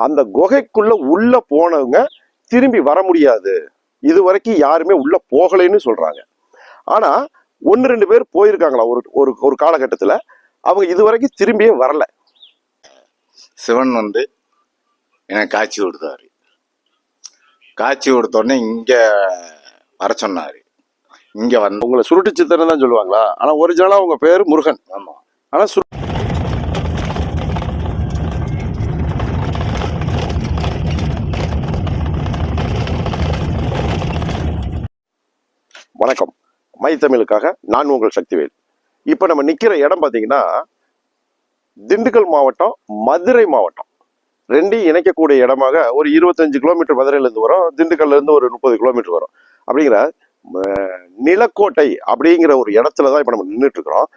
அந்த குகைக்குள்ள உள்ள போனவங்க திரும்பி வர முடியாது. இது வரைக்கும் யாருமே உள்ள போகலைன்னு சொல்றாங்க. ஆனா ஒன்னு ரெண்டு பேர் போயிருக்காங்களா ஒரு ஒரு ஒரு காலகட்டத்துல. அவங்க இது வரைக்கும் திரும்பியே வரல. சிவன் வந்து எனக்கு காட்சி கொடுத்தாரு. காட்சி கொடுத்தோடனே இங்க வர சொன்னாரு. இங்க வந்து உங்களை சுருட்டு சித்தர்னு தான் சொல்லுவாங்களா? ஆனா ஒரிஜினலா உங்க பேர் முருகன். ஆமா. ஆனா சுரு- வணக்கம். மை தமிழுக்காக நான் உங்கள் சக்திவேல். இப்போ நம்ம நிற்கிற இடம் பார்த்தீங்கன்னா திண்டுக்கல் மாவட்டம் மதுரை மாவட்டம். ரெண்டையும் இணைக்கக்கூடிய இடமாக ஒரு இருபத்தஞ்சு கிலோமீட்டர் மதுரையிலேருந்து வரும் திண்டுக்கல்லேருந்து ஒரு முப்பது கிலோமீட்டர் வரும். அப்படிங்கிற நிலக்கோட்டை அப்படிங்கிற ஒரு இடத்துல தான் இப்போ நம்ம நின்றுட்டு இருக்கிறோம்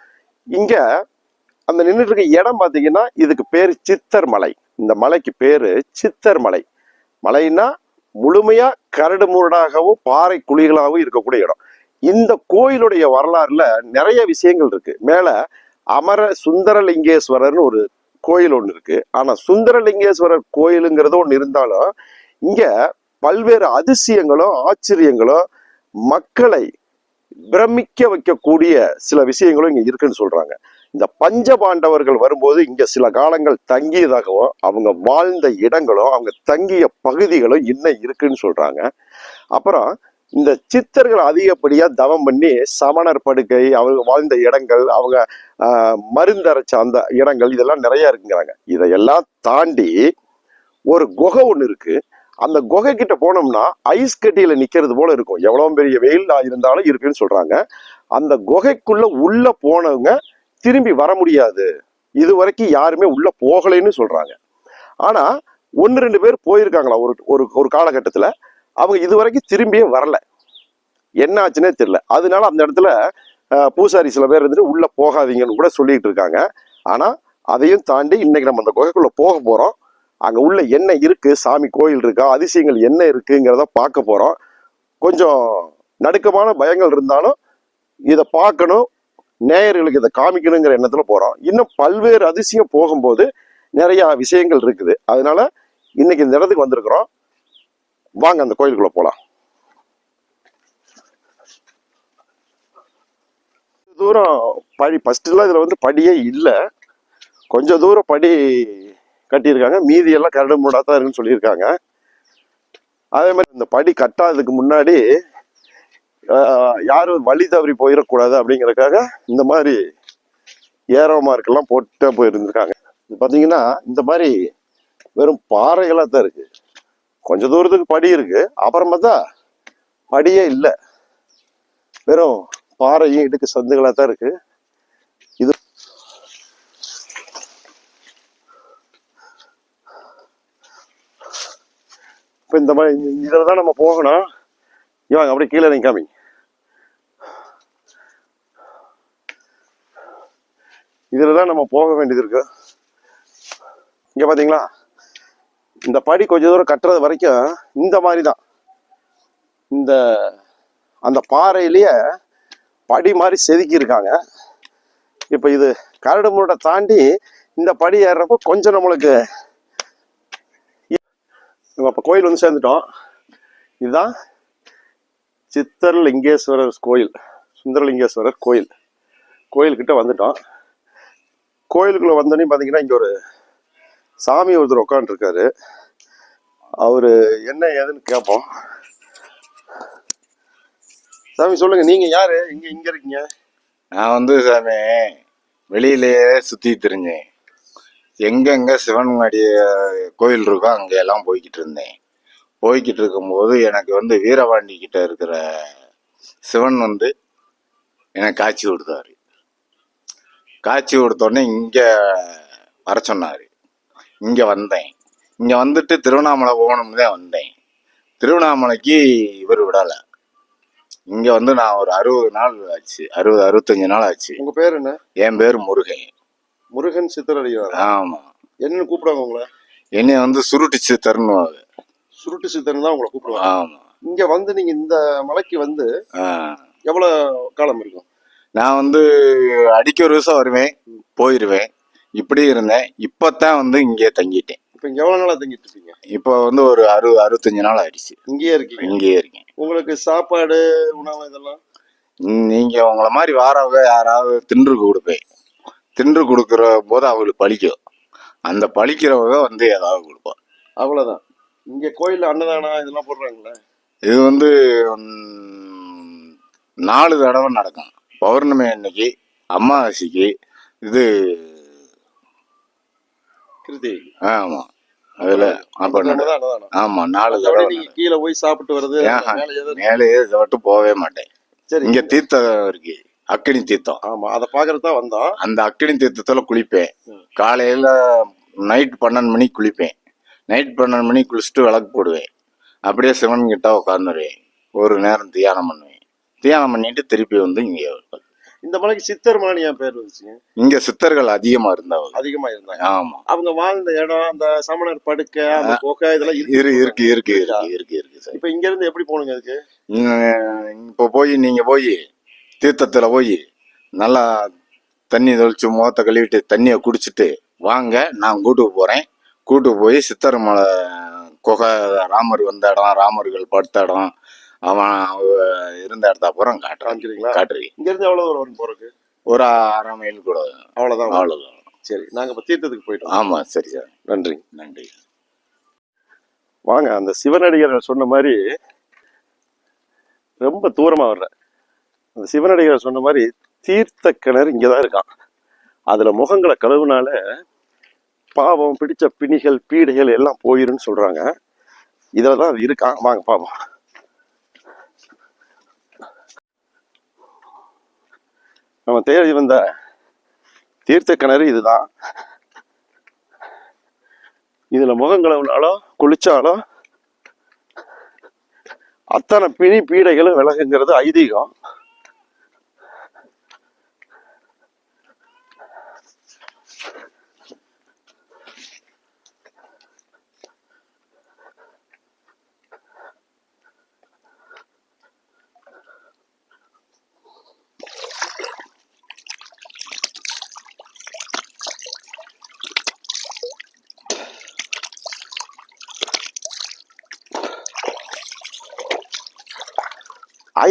அந்த நின்றுட்டு இருக்க இடம் பார்த்தீங்கன்னா இதுக்கு பேர் சித்தர் மலை. இந்த மலைக்கு பேர் சித்தர் மலை. மலைன்னா முழுமையாக கரடு முரடாகவும் பாறை குழிகளாகவும் இருக்கக்கூடிய இடம். இந்த கோயிலுடைய வரலாறுல நிறைய விஷயங்கள் இருக்கு. மேல அமர சுந்தரலிங்கேஸ்வரர்னு ஒரு கோயில் ஒன்று இருக்கு. ஆனா சுந்தரலிங்கேஸ்வரர் கோயிலுங்கிறது ஒன்று இருந்தாலும் இங்க பல்வேறு அதிசயங்களும் ஆச்சரியங்களும் மக்களை பிரமிக்க வைக்கக்கூடிய சில விஷயங்களும் இங்க இருக்குன்னு சொல்றாங்க. இந்த பஞ்ச பாண்டவர்கள் வரும்போது இங்க சில காலங்கள் தங்கியதாகவும் அவங்க வாழ்ந்த இடங்களும் அவங்க தங்கிய பகுதிகளும் இன்னும் இருக்குன்னு சொல்றாங்க. அப்புறம் இந்த சித்தர்கள் அதிகப்படியா தவம் பண்ணி சமணர் படுக்கை அவங்க வாழ்ந்த இடங்கள் அவங்க மருந்தரைச்ச அந்த இடங்கள் இதெல்லாம் நிறைய இருக்குங்கிறாங்க. இதையெல்லாம் தாண்டி ஒரு குகை ஒன்று இருக்கு. அந்த குகை கிட்ட போனோம்னா ஐஸ் கட்டியில நிக்கிறது போல இருக்கும். எவ்வளவு பெரிய வெயில் இருந்தாலும் இருக்குன்னு சொல்றாங்க. அந்த குகைக்குள்ள உள்ள போனவங்க திரும்பி வர முடியாது. இது வரைக்கும் யாருமே உள்ள போகலைன்னு சொல்றாங்க. ஆனா ஒன்னு ரெண்டு பேர் போயிருக்காங்களா ஒரு ஒரு ஒரு காலகட்டத்துல? அவங்க இது வரைக்கும் திரும்பியே வரல. என்ன ஆச்சுன்னே தெரியல. அதனால அந்த இடத்துல பூசாரி சில பேர் இருந்துட்டு உள்ள போகாதீங்கன்னு கூட சொல்லிட்டு இருக்காங்க. ஆனா அதையும் தாண்டி இன்னைக்கு நம்ம அந்த குகைக்குள்ள போக போறோம். அங்க உள்ள என்ன இருக்கு? சாமி கோயில் இருக்கா? அதிசயங்கள் என்ன இருக்குங்கிறத பார்க்க போறோம். கொஞ்சம் நடுக்கமான பயங்கள் இருந்தாலும் இதை பார்க்கணும். நேயர்களுக்கு இதை காமிக்கணுங்கிற எண்ணத்துல போறோம். இன்னும் பல்வேறு அதிசயம் போகும்போது நிறைய விஷயங்கள் இருக்குது. அதனால இன்னைக்கு இந்த இடத்துக்கு வந்திருக்கிறோம். வாங்க அந்த கோயிலுக்குள்ள போலாம். தூரம் படி ஃபஸ்ட்டுலாம் இதில் வந்து படியே இல்லை. கொஞ்சம் தூரம் படி கட்டியிருக்காங்க. மீதியெல்லாம் கரடு மூடாக தான் இருக்குன்னு சொல்லியிருக்காங்க. அதே மாதிரி இந்த படி கட்டாததுக்கு முன்னாடி யாரும் வழி தவறி போயிடக்கூடாது அப்படிங்கிறதுக்காக இந்த மாதிரி ஏரோ மார்க்கெல்லாம் போட்டு போயிருந்திருக்காங்க. இது பார்த்தீங்கன்னா இந்த மாதிரி வெறும் பாறைகளாக தான் இருக்குது கொஞ்ச தூரத்துக்கு படி இருக்கு. அப்புறம் பார்த்தா படியே இல்லை. வெறும் பாறையும் இடுக்கு சந்துகளாக தான் இருக்கு. இது இப்போ இந்த மாதிரி இதில் தான் நம்ம போகணும். இவங்க அப்படியே கீழே நிற்காமி இதில் தான் நம்ம போக வேண்டியது இருக்கு. இங்கே பார்த்தீங்களா இந்த படி கொஞ்ச தூரம் கட்டுறது வரைக்கும் இந்த மாதிரி தான் இந்த அந்த பாறையிலேயே படி மாதிரி செதுக்கியிருக்காங்க. இப்போ இது கரடு முருடை தாண்டி இந்த படி ஏறுறப்போ கொஞ்சம் நம்மளுக்கு நம்ம இப்போ கோயில் வந்து சேர்ந்துட்டோம். இதுதான் சித்தர்லிங்கேஸ்வரர் கோயில் சுந்தரலிங்கேஸ்வரர் கோயில். கோயில்கிட்ட வந்துட்டோம். கோயிலுக்குள்ளே வந்தோடனே பார்த்தீங்கன்னா இங்கே ஒரு சாமி ஒருத்தர் உட்காந்துருக்காரு அவர் என்ன ஏதுன்னு கேட்போம் சாமி சொல்லுங்க நீங்க யாரு? இங்க இங்க இருக்கீங்க. நான் வந்து சாமி வெளியிலேயே சுத்தி திரிஞ்சேன் எங்கெங்க சிவன் அடி கோயில் இருக்கோ அங்கே எல்லாம் போய்கிட்டு இருந்தேன். போய்கிட்டு இருக்கும்போது எனக்கு வந்து வீரபாண்டி கிட்ட இருக்கிற சிவன் வந்து எனக்கு காட்சி கொடுத்தாரு. காட்சி கொடுத்தோடனே இங்கே வர சொன்னார். இங்க வந்தேன். இங்க வந்துட்டு திருவண்ணாமலை போகணும்னு தான் வந்தேன். திருவண்ணாமலைக்கு இவர் விடலை. இங்க வந்து நான் ஒரு அறுபது நாள் ஆச்சு. அறுபது அறுபத்தஞ்சு நாள் ஆச்சு. உங்க பேர் என்ன? என் பேர் முருகன். முருகன் சித்தரடியார்? ஆமா. என்னன்னு கூப்பிடுவாங்க உங்களை? என்னைய வந்து சுருட்டு சித்தர்னு சுருட்டு சித்தர்னு தான் உங்களை கூப்பிடுவாங்க. ஆமா. இங்க வந்து நீங்க இந்த மலைக்கு வந்து ஆ. எவ்வளவு காலம் இருக்கும்? நான் வந்து அடிக்க ஒரு வருஷம் வருவேன் போயிருவேன். இப்படி இருந்தேன். இப்பதான் வந்து இங்கே தங்கிட்டேன். இப்ப இங்க எவ்வளவு நாளா தங்கிட்டு இருப்பீங்க இப்போ வந்து ஒரு அறுபது அறுபத்தஞ்சு நாள் ஆயிடுச்சு. இங்கேயே இருக்கீங்க. இங்கேயே இருக்கேன். உங்களுக்கு சாப்பாடு உணவு இதெல்லாம்? ம், நீங்க உங்களை மாதிரி வாரவங்க யாராவது தின்று கொடுப்பேன் தின்று கொடுக்குற போது அவங்களுக்கு பழிக்கும் அந்த பழிக்கிறவங்க வந்து ஏதாவது கொடுப்போம் அவ்வளவுதான். இங்க கோயில்ல அன்னதானம் இதெல்லாம் போடுறாங்களே? இது வந்து நாலு தடவை நடக்கும். பௌர்ணமி அன்னைக்கு அமாவாசைக்கு இது கிருதி ஆமா. அதுல அப்ப. ஆமா நாலு தடவை நீங்க கீழே போய் சாப்பிட்டு வர்றது? மேல இதை விட்டு போகவே மாட்டேன். சரி. இங்க தீர்த்தம் இருக்கு. அக்கினி தீர்த்தம். ஆமா அதை பாக்குறது தான் வந்தோம். அந்த அக்கினி தீர்த்தத்துல குளிப்பேன். காலையில நைட் பன்னெண்டு மணிக்கு குளிப்பேன். நைட் பன்னெண்டு மணிக்கு குளிச்சுட்டு விளக்கு போடுவேன். அப்படியே சிவன் கிட்ட உட்காந்துருவேன் ஒரு நேரம் தியானம் பண்ணுவேன். தியானம் பண்ணிட்டு திருப்பி வந்து இங்க. இந்த மலைக்கு சித்தர் மலை ஏன் பேர் வந்துச்சுங்க இங்க சித்தர்கள் அதிகமா இருந்தவங்க அதிகமா இருந்தாங்க. ஆமா. அவங்க வாழ்ந்த இடம் அந்த சமணர் படுக்கை அந்த குகை இதெல்லாம் இரு இருக்கு இருக்கு இருக்கு இருக்கு இருக்கு இப்ப இங்க இருந்து எப்படி போகணுங்க அதுக்கு? இப்போ போய் நீங்க போய் தீர்த்தத்துல போய் நல்லா தண்ணி தெளிச்சு முகத்தை கழுவிட்டு தண்ணியை குடிச்சிட்டு வாங்க நான் கூட்டுக்கு போறேன். கூட்டுக்கு போய் சித்தர் மலை குகை ராமர் வந்த இடம் ராமர்கள் படுத்த இடம் அவன் அவ இருந்த இடத்த அப்புறம் காட்டுறான். காட்டுறீங்க இங்க இருந்து எவ்வளவு தூரம் வரும் போறதுக்கு? ஒரு அரை மைல் கூட. அவ்வளவுதான்? வரும். அவ்வளவுதான். சரி நாங்க இப்ப தீர்த்தத்துக்கு போயிட்டோம். ஆமா சரி சார். நன்றி. நன்றி. வாங்க அந்த சிவனடிகர் சொன்ன மாதிரி ரொம்ப தூரமா வர்ற. அந்த சிவனடிகர் சொன்ன மாதிரி தீர்த்த கிணறு இங்கதான் இருக்கான். அதுல முகங்களை கழுவுனால பாவம் பிடிச்ச பிணிகள் பீடைகள் எல்லாம் போயிருன்னு சொல்றாங்க. இதுல தான் அது இருக்கான். வாங்க பாவம் நம்ம தேடி வந்த தீர்த்த கிணறு இதுதான். இதுல முகம் கழுவுனாலோ குளிச்சாலோ அத்தனை பிணி பீடைகளும் விலகுங்கிறது ஐதீகம்.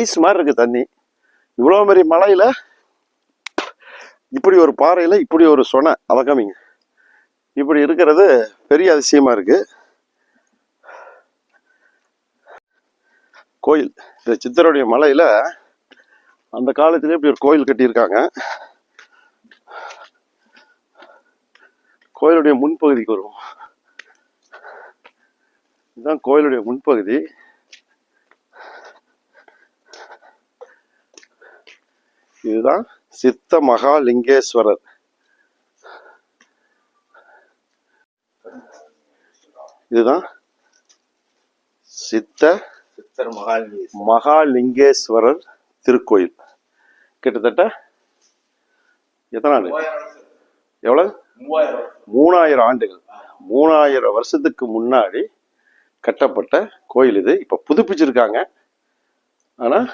ஐஸ் மாதிரி இருக்கு தண்ணி. இவ்வளோ பெரிய மலையில இப்படி ஒரு பாறையில் இப்படி ஒரு சொனை அதை இப்படி இருக்கிறது பெரிய அதிசயமா இருக்கு. கோயில் இந்த சித்தருடைய மலையில அந்த காலத்திலே இப்படி ஒரு கோயில் கட்டியிருக்காங்க. கோயிலுடைய முன்பகுதிக்கு வருவோம். இதுதான் கோயிலுடைய முன்பகுதி. இதுதான் சித்த மகாலிங்கேஸ்வரர். இதுதான் சித்த சித்தர் மகால் மகாலிங்கேஸ்வரர் திருக்கோயில். கிட்டத்தட்ட எத்தனை ஆண்டு? எவ்வளவு? மூணாயிரம் ஆண்டுகள். மூணாயிரம் வருஷத்துக்கு முன்னாடி கட்டப்பட்ட கோயில் இது. இப்ப புதுப்பிச்சிருக்காங்க. ஆனா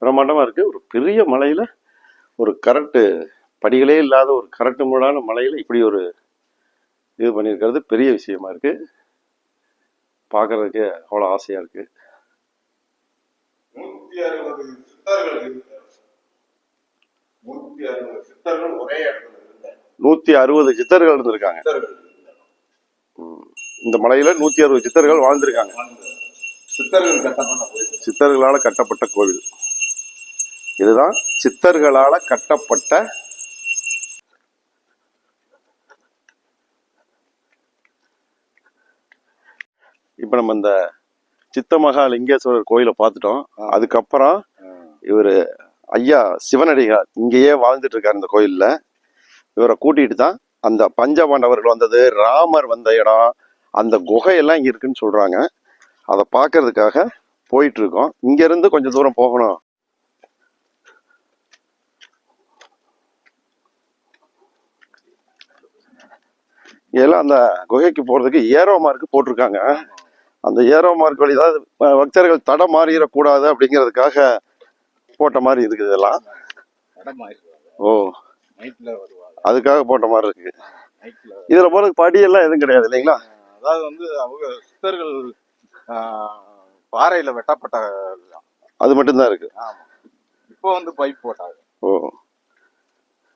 பிரம்மாண்டமா இருக்கு. ஒரு பெரிய மலையில ஒரு கரட்டு படிகளே இல்லாத ஒரு கரட்டு முடான மலையில இப்படி ஒரு இது பண்ணியிருக்கிறது பெரிய விஷயமா இருக்கு. பார்க்கறதுக்கு அவ்வளோ ஆசையா இருக்கு. நூத்தி அறுபது சித்தர்கள் இருந்திருக்காங்க. இந்த மலையில நூத்தி அறுபது சித்தர்கள் வாழ்ந்திருக்காங்க. சித்தர்களால கட்டப்பட்ட கோவில். இதுதான் சித்தர்களால் கட்டப்பட்ட இப்போ நம்ம இந்த சித்தமகா லிங்கேஸ்வரர் கோயிலை பார்த்துட்டோம். அதுக்கப்புறம் இவர் ஐயா சிவனடிகார் இங்கேயே வாழ்ந்துட்டு இருக்கார் இந்த கோயிலில். இவரை கூட்டிட்டு தான் அந்த பஞ்சபாண்டவர்கள் வந்தது ராமர் வந்த இடம் அந்த குகையெல்லாம் இங்கே இருக்குன்னு சொல்கிறாங்க அதை பார்க்கறதுக்காக போயிட்டுருக்கோம். இங்கேருந்து கொஞ்சம் தூரம் போகணும். இதெல்லாம் அந்த குகைக்கு போறதுக்கு ஏரோ மார்க் போட்டிருக்காங்க. அந்த ஏரோ மார்க் வழி தான் பக்தர்கள் தடம் மாறிடக்கூடாது அப்படிங்கிறதுக்காக போட்ட மாதிரி இருக்குது இதெல்லாம். ஓ. அதுக்காக போட்ட மாதிரி இருக்கு. இதுல போறதுக்கு படியெல்லாம் எதுவும் கிடையாது இல்லைங்களா? அதாவது வந்து அவங்க சித்தர்கள் பாறையில வெட்டப்பட்ட அது மட்டும்தான் இருக்கு. இப்போ வந்து பைப் போட்டாங்க. ஓ.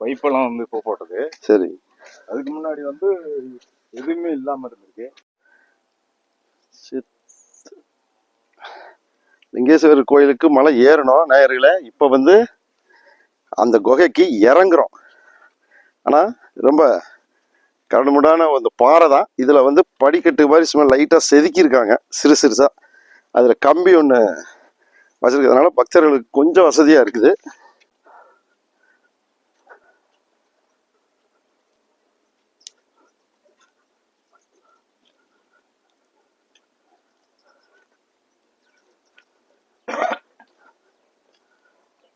பைப்பெல்லாம் வந்து இப்போ போட்டது. சரி. அதுக்கு முன்னாடி வந்து எதுவுமே இல்லாம இருந்திருக்கு. லிங்கேஸ்வரர் கோயிலுக்கு மலை ஏறணும் நேயர்களே இப்போ வந்து அந்த குகைக்கு இறங்குறோம். ஆனால் ரொம்ப கடுமுடான அந்த பாறை தான். இதில் வந்து படிக்கட்டு மாதிரி சும்மா லைட்டாக செதுக்கியிருக்காங்க சிறு சிறுசாக அதில் கம்பி ஒன்று வச்சுருக்கிறதுனால பக்தர்களுக்கு கொஞ்சம் வசதியாக இருக்குது.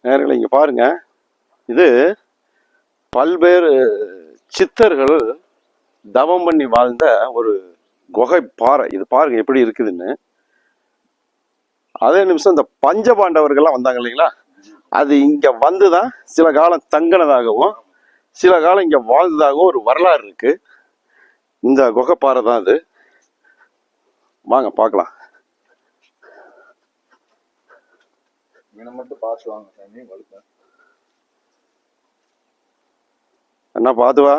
நேர்களை இங்கே பாருங்கள் இது பல்வேறு சித்தர்கள் தவம் பண்ணி வாழ்ந்த ஒரு குகை பாறை. இது பாருங்க எப்படி இருக்குதுன்னு. அதே நிமிஷம் இந்த பஞ்சபாண்டவர்கள்லாம் வந்தாங்க இல்லைங்களா? அது இங்கே வந்து தான் சில காலம் தங்கினதாகவும் சில காலம் இங்கே வாழ்ந்ததாகவும் ஒரு வரலாறு இருக்குது இந்த குகை பாறை தான் அது. வாங்க பார்க்கலாம். மீனை மட்டும் பார்த்து வாங்க சாமி வழுக்க என்ன பார்த்துவா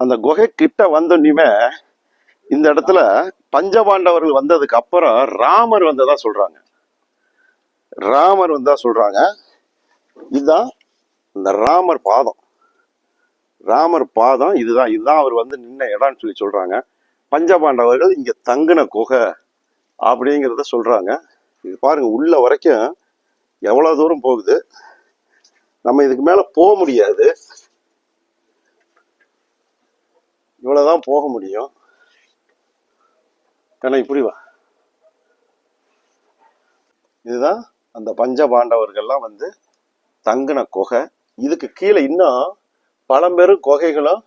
அந்த குகை கிட்ட வந்தோன்னுமே இந்த இடத்துல பஞ்சபாண்டவர்கள் வந்ததுக்கு அப்புறம் ராமர் வந்ததா சொல்றாங்க. ராமர் வந்தா சொல்றாங்க. இதுதான் இந்த ராமர் பாதம். ராமர் பாதம் இதுதான் இதுதான் அவர் வந்து நின்ன இடம்னு சொல்லி சொல்றாங்க. பஞ்சபாண்டவர்கள் இங்க தங்கின குகை. அப்படிங்கிறத சொல்றாங்க. இது பாருங்க உள்ள வரைக்கும் எவ்வளவு தூரம் போகுது? நம்ம இதுக்கு மேல போக முடியாது. இவ்வளவுதான் போக முடியும். ஏன்னா இப்படி இதுதான் அந்த பஞ்ச பாண்டவர்கள்லாம் வந்து தங்கின குகை. இதுக்கு கீழே இன்னும் பழம்பெரும் குகைகளும்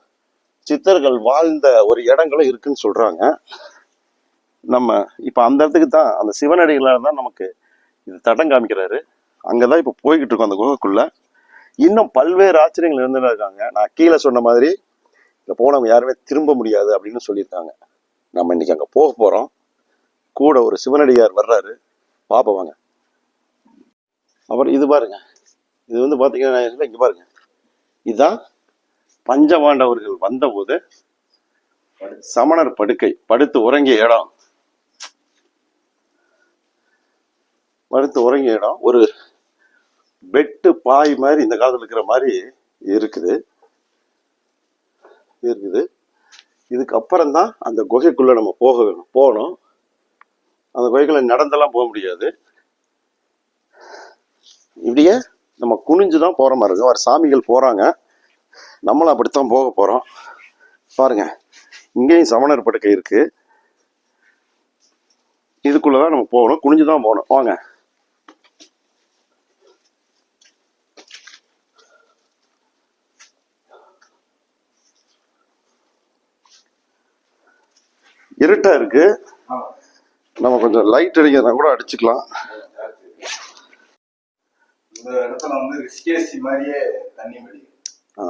சித்தர்கள் வாழ்ந்த ஒரு இடங்களும் இருக்குன்னு சொல்றாங்க. நம்ம இப்போ அந்த இடத்துக்கு தான் அந்த சிவனடிகளால் தான் நமக்கு இது தடம் காமிக்கிறாரு. அங்கதான் இப்போ போய்கிட்டு இருக்கோம் அந்த குகைக்குள்ளே. இன்னும் பல்வேறு ஆச்சரியங்கள் இருந்துட்டு இருக்காங்க. நான் கீழே சொன்ன மாதிரி இங்கே போனவங்க யாருமே திரும்ப முடியாது அப்படின்னு சொல்லியிருக்காங்க. நம்ம இன்னைக்கு அங்கே போக போகிறோம் கூட ஒரு சிவனடியார் வர்றாரு. பாப்ப வாங்க. அப்புறம் இது பாருங்க. இது வந்து பார்த்தீங்கன்னா இங்கே பாருங்க. இதுதான் பஞ்சபாண்டவர்கள் வந்தபோது சமணர் படுக்கை படுத்து உறங்கிய இடம். படுத்து உறங்கிய இடம் ஒரு பெட்டு பாய் மாதிரி இந்த காலத்தில் இருக்கிற மாதிரி இருக்குது. இருக்குது. இதுக்கப்புறம் தான் அந்த குகைக்குள்ளே நம்ம போக வேணும். போகணும் அந்த குகைக்குள்ளே நடந்தெல்லாம் போக முடியாது. இப்படியே நம்ம குனிஞ்சு தான் போகிற மாதிரி இருக்கும். அவர் சாமிகள் போகிறாங்க நம்மளும் அப்படித்தான் போக போகிறோம் பாருங்க இங்கேயும் சமணர் படுக்கை இதுக்குள்ளே தான் நம்ம போகணும். குனிஞ்சு தான் போகணும். வாங்க. இருட்டா இருக்கு. நம்ம கொஞ்சம் லைட் அடிக்கிறதா கூட அடிச்சுக்கலாம். இந்த இடத்துல வந்து ரிஷிகேசி மாதிரியே தண்ணி ஆ.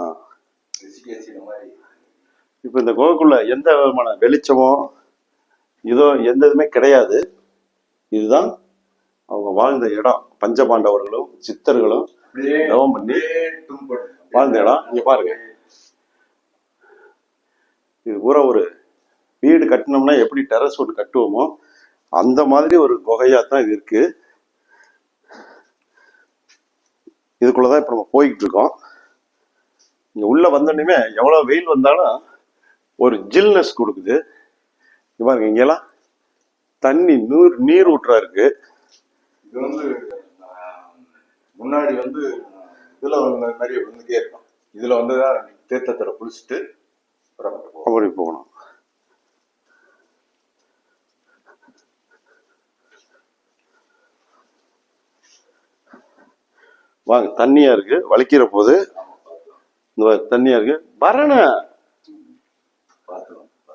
ரிஷிகேசி மாதிரி. இப்போ இந்த குகைக்குள்ள எந்த விதமான வெளிச்சமோ இதோ எந்த இதுவுமே கிடையாது. இதுதான் அவங்க வாழ்ந்த இடம். பஞ்சபாண்டவர்களும் சித்தர்களும் தவம் பண்ணி. வாழ்ந்த இடம். இங்க பாருங்க. இது பூரா ஒரு வீடு கட்டினோம்னா எப்படி டெரஸ் ஒன்று கட்டுவோமோ அந்த மாதிரி ஒரு குகையா தான் இது இருக்கு. இதுக்குள்ளதான் இப்ப நம்ம போய்கிட்டு இருக்கோம் இங்க உள்ள வந்தோடனே எவ்வளவு வெயில் வந்தாலும் ஒரு ஜில்னஸ் கொடுக்குது. பாருங்க இங்கெல்லாம் தண்ணி நீர் நீர் ஊற்றா இருக்கு. இது வந்து முன்னாடி வந்து இதுல வந்து நிறைய விழுந்துட்டே இருக்கும். இதுல வந்து தான் தீர்த்தத்துல குளிச்சுட்டு அப்படி போகணும். வாங்க தண்ணியா இருக்கு வலிக்கிற போது இந்த தண்ணியா இருக்கு. வரண.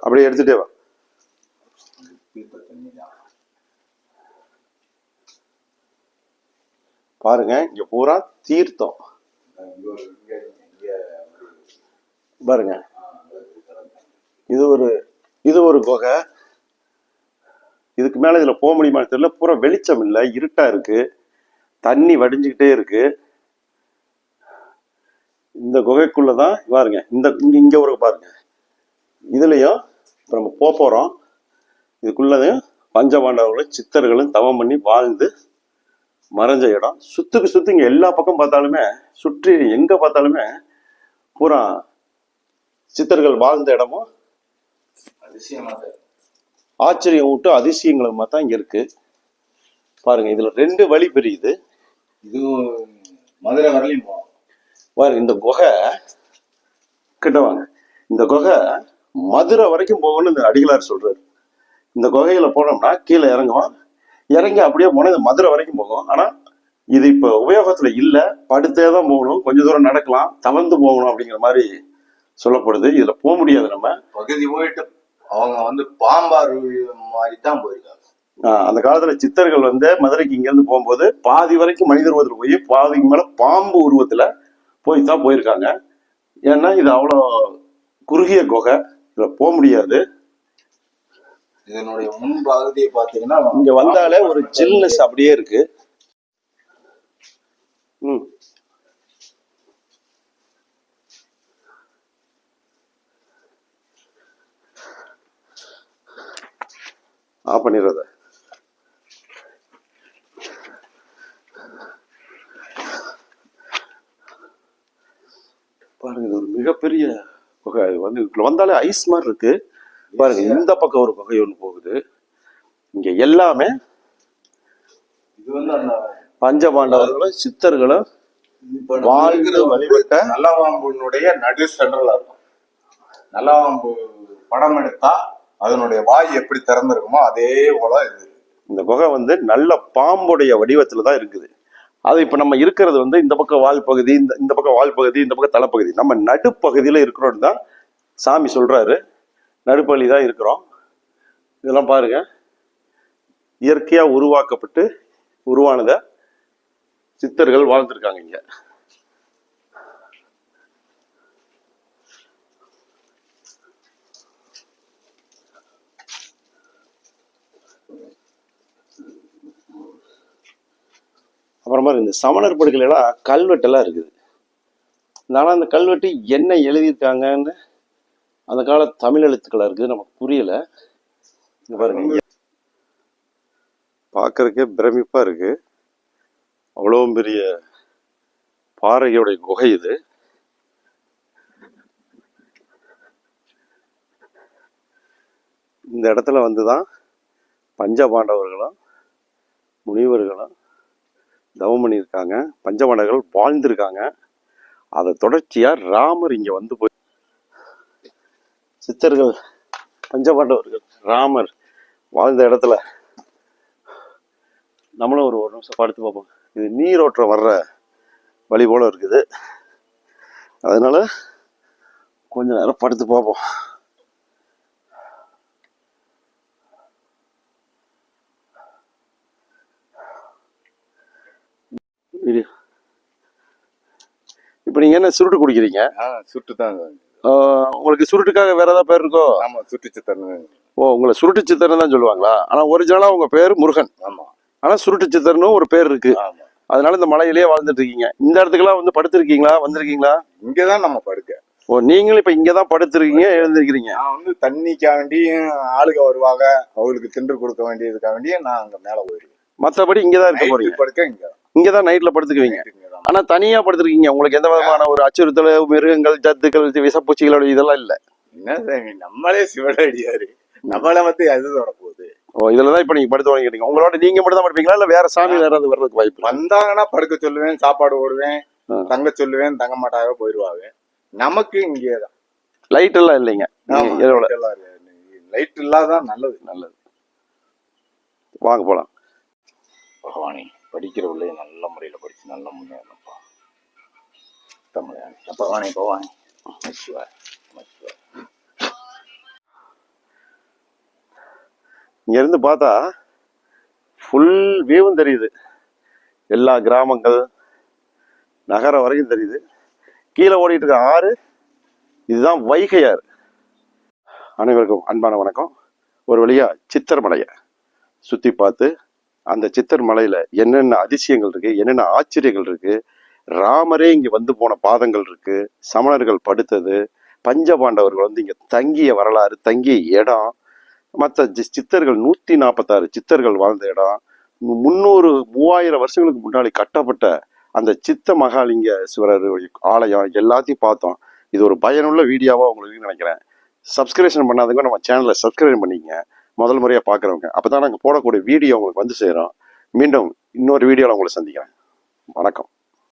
அப்படியே எடுத்துட்டே வா. பாருங்க இங்க பூரா தீர்த்தம். பாருங்க. இது ஒரு இது ஒரு குகை. இதுக்கு மேல இதுல போக முடியுமான்னு தெரியல. பூரா வெளிச்சம் இல்லை இருட்டா இருக்கு. தண்ணி வடிஞ்சுக்கிட்டே இருக்கு. இந்த குகைக்குள்ளதான் பாருங்க இந்த இங்க இங்க ஒரு பாருங்க. இதுலயும் இப்ப நம்ம போக போறோம். இதுக்குள்ளதையும் பஞ்சபாண்டவர்களும் சித்தர்களும் தவம் பண்ணி வாழ்ந்து மறைஞ்ச இடம். சுத்துக்கு சுத்தி இங்க எல்லா பக்கம் பார்த்தாலுமே சுற்றி எங்க பார்த்தாலுமே பூரா சித்தர்கள் வாழ்ந்த இடமும். ஆச்சரியம் விட்டு அதிசயங்களுமா தான் இங்க இருக்கு. பாருங்க இதுல ரெண்டு வழி பிரியுது. இதுவும் மதுரை வரலையும் போவோம் இந்த குகை கிட்ட வாங்க. இந்த குகை மதுரை வரைக்கும் போகணும்னு இந்த அடிகளார் சொல்றாரு. இந்த குகையில போனோம்னா கீழே இறங்குவோம். இறங்கி அப்படியே போனா இந்த மதுரை வரைக்கும் போகும். ஆனா இது இப்ப உபயோகத்துல இல்ல. படுத்தே தான் போகணும். கொஞ்ச தூரம் நடக்கலாம். தவழ்ந்து போகணும் அப்படிங்கிற மாதிரி சொல்லப்படுது. இதுல போக முடியாது நம்ம. பகுதி போயிட்டு அவங்க வந்து பாம்பார் மாதிரி தான் போயிருக்காங்க. அந்த காலத்துல சித்தர்கள் வந்து மதுரைக்கு இங்க இருந்து போகும்போது பாதி வரைக்கும் மனித உருவத்துல போய் பாதிக்கு மேல பாம்பு உருவத்துல போய் தான் போயிருக்காங்க. ஏன்னா இது அவ்வளோ குறுகிய குகை. இதுல போக முடியாது. இதனுடைய முன் பகுதியை பாத்தீங்கன்னா இங்க வந்தாலே ஒரு சில்னஸ் அப்படியே இருக்கு. ம். ஆஃப் பண்ணிடுறத. பாருங்க இது ஒரு மிகப்பெரிய குகை. வந்து வந்தாலே ஐஸ் மாதிரி இருக்கு. பாருங்க இந்த பக்கம் ஒரு குகை ஒன்று போகுது. இங்க எல்லாமே இது வந்து அந்த பஞ்சபாண்டவர்களும் சித்தர்களும் இருக்கிற வழிபட்ட நல்லவாம்புனுடைய நடு சென்ட்ரலா இருக்கும். நல்லவாம்பு படம் எடுத்தா அதனுடைய வாய் எப்படி திறந்திருக்குமோ அதே போல இது. இந்த குகை வந்து நல்ல பாம்புடைய வடிவத்துல தான் இருக்குது. அது இப்போ நம்ம இருக்கிறது வந்து இந்த பக்கம் வால் பகுதி இந்த இந்த பக்கம் வால் பகுதி இந்த பக்கம் தலைப்பகுதி. நம்ம நடுப்பகுதியில் இருக்கிறோன்னு தான் சாமி சொல்கிறாரு நடுப்பகுதி தான் இருக்கிறோம். இதெல்லாம் பாருங்க. இயற்கையாக உருவாக்கப்பட்டு உருவானதை சித்தர்கள் வாழ்ந்திருக்காங்க இங்கே. அப்புறமா இந்த சமணர் படுக்கையில எல்லாம் கல்வெட்டெல்லாம் இருக்குது. ஆனால் அந்த கல்வெட்டு என்ன எழுதியிருக்காங்கன்னு அந்த கால தமிழ் எழுத்துக்களா இருக்குது நமக்கு புரியல. பாருங்க. பார்க்கறதுக்கே பிரமிப்பா இருக்கு. அவ்வளோ பெரிய பாறையோடைய குகை இது. இந்த இடத்துல வந்து தான் பஞ்சபாண்டவர்களும் முனிவர்களும் தவம் பண்ணியிருக்காங்க. பஞ்சபாண்டவர்கள் வாழ்ந்திருக்காங்க. அதை தொடர்ச்சியாக ராமர் இங்கே வந்து போய் சித்தர்கள் பஞ்சபாண்டவர்கள் ராமர் வாழ்ந்த இடத்துல நம்மளும் ஒரு ஒரு நிமிஷம் படுத்து பார்ப்போம். இது நீரோட்டம் வர்ற வழி போல் இருக்குது. அதனால் கொஞ்சம் நேரம் படுத்து பார்ப்போம். இரு. இப்ப நீங்க என்ன சுருட்டு குடிக்கிறீங்க? சுட்டு தான். உங்களுக்கு சுருட்டுக்காக வேற ஏதாவது பேர் இருக்கோ? ஆமா சுட்டு சித்தர்னு. ஓ உங்களை சுருட்டு சித்தர்னு தான் சொல்லுவாங்களா? ஆனா ஒரிஜினலா உங்க பேர் முருகன். ஆமா. ஆனா சுருட்டு சித்தர்னு ஒரு பேர் இருக்கு. ஆமா. அதனால இந்த மலையிலேயே வாழ்ந்துட்டு இருக்கீங்க. இந்த இடத்துக்குலாம் வந்து படுத்திருக்கீங்களா? வந்திருக்கீங்களா? இங்கதான் நம்ம படுக்க. ஓ நீங்களும் இப்ப இங்கதான் படுத்திருக்கீங்க எழுந்திருக்கிறீங்க. நான் வந்து தண்ணிக்காண்டியும் ஆளுக வருவாங்க. அவங்களுக்கு தின்று கொடுக்க வேண்டியதுக்காக வேண்டியும் நான் அங்க மேல போயிருவேன் மத்தபடி இங்கதான் இருக்க போறீங்க. படுக்க இங்க இங்கதான் நைட்ல படுத்துக்குவீங்க. இங்கதான். ஆனா தனியா படுத்திருக்கீங்க. உங்களுக்கு எந்த விதமான ஒரு அச்சுறுத்தல் மிருகங்கள் ஜத்துக்கள் விஷப்பூச்சிகளோட இதெல்லாம் இல்ல. என்ன நம்மளே சிவனடியாரு. நம்மள வந்து அது போகுது ஓ இதுலதான் இப்ப நீங்க படுத்து வாங்கிக்கிறீங்க உங்களோட நீங்க மட்டும் தான் படுப்பீங்களா? இல்ல வேற சாமி ஏதாவது வர்றதுக்கு வாய்ப்பு? வந்தாங்கன்னா படுக்க சொல்லுவேன் சாப்பாடு ஓடுவேன். தங்க சொல்லுவேன் தங்க மாட்டாக போயிருவாங்க. நமக்கு இங்கேதான். லைட் எல்லாம் இல்லைங்க. லைட் இல்லாதான் நல்லது. நல்லது. வாங்க போலாம். பகவானே. படிக்கிற பிள்ளைய நல்ல முறையில் படிச்சு நல்ல முன்னேறணும்ப்பா. தமிழ் அப்போ பகவானே நமச்சிவாய், நமச்சிவாய். இங்க இருந்து பார்த்தா ஃபுல் வியூவும் தெரியுது. எல்லா கிராமங்கள் நகரம் வரைக்கும் தெரியுது. கீழே ஓடிட்டு இருக்க ஆறு இதுதான் வைகை ஆறு. அனைவருக்கும் அன்பான வணக்கம். ஒரு வழியா சித்திரமலையை சுற்றி பார்த்து அந்த சித்தர் மலையில் என்னென்ன அதிசயங்கள் இருக்கு என்னென்ன ஆச்சரியங்கள் இருக்கு ராமரே இங்கே வந்து போன பாதங்கள் இருக்கு சமணர்கள் படுத்தது பஞ்சபாண்டவர்கள் வந்து இங்கே தங்கிய வரலாறு தங்கிய இடம் மற்ற சித்தர்கள் நூற்றி நாற்பத்தாறு சித்தர்கள் வாழ்ந்த இடம் முந்நூறு மூவாயிரம் வருஷங்களுக்கு முன்னாடி கட்டப்பட்ட அந்த சித்த மகாலிங்கேஸ்வரர் ஆலயம் எல்லாத்தையும் பார்த்தோம். இது ஒரு பயனுள்ள வீடியோவாக உங்களுக்கு நினைக்கிறேன். சப்ஸ்கிரிப்ஷன் பண்ணாதவங்க நம்ம சேனலை சப்ஸ்கிரைப் பண்ணிக்கங்க. முதல் முறையாக பார்க்குறவங்க அப்போ தான் நாங்கள் போடக்கூடிய வீடியோ உங்களுக்கு வந்து சேரும். மீண்டும் இன்னொரு வீடியோவில் உங்களை சந்திக்கிறேன். வணக்கம்.